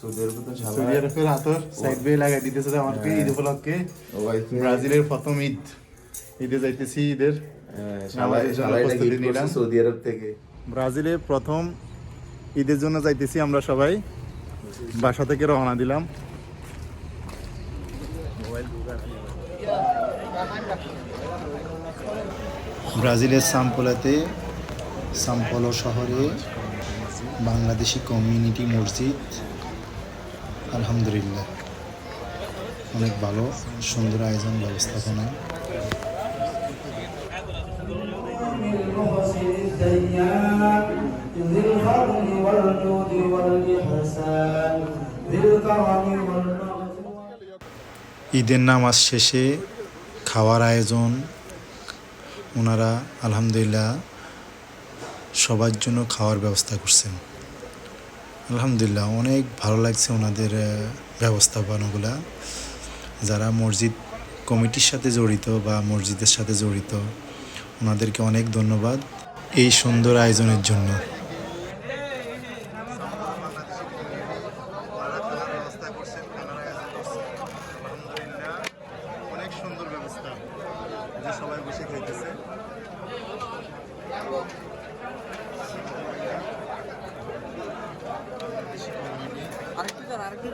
Saudi আরবে তো Saudi আরবের হাতর সাইড বে লাগাই দিতেছে আমাকে ঈদ উপলক্ষে। ব্রাজিলের প্রথম ঈদ। ঈদে যাইতেছি ঈদের। সৌদি আরব থেকে। ব্রাজিলে প্রথম ঈদের জন্য যাইতেছি আমরা সবাই। বাসা থেকে রওনা দিলাম। ব্রাজিলের সাম্পোলাতে সাম্পলো শহরে বাংলাদেশি কমিউনিটি মসজিদ। আলহামদুলিল্লাহ। অনেক ভালো, সুন্দর আয়োজন, ব্যবস্থাপনা। ঈদের নামাজ শেষে খাওয়ার আয়োজন, ওনারা আলহামদুলিল্লাহ সবার জন্য খাওয়ার ব্যবস্থা করছেন। আলহামদুলিল্লাহ, অনেক ভালো লাগছে ওনাদের ব্যবস্থাপনাগুলা। যারা মসজিদ কমিটির সাথে জড়িত বা মসজিদের সাথে জড়িত, ওনাদেরকে অনেক ধন্যবাদ এই সুন্দর আয়োজনের জন্য। সবাই বসে খাইতেছে। আরেকটু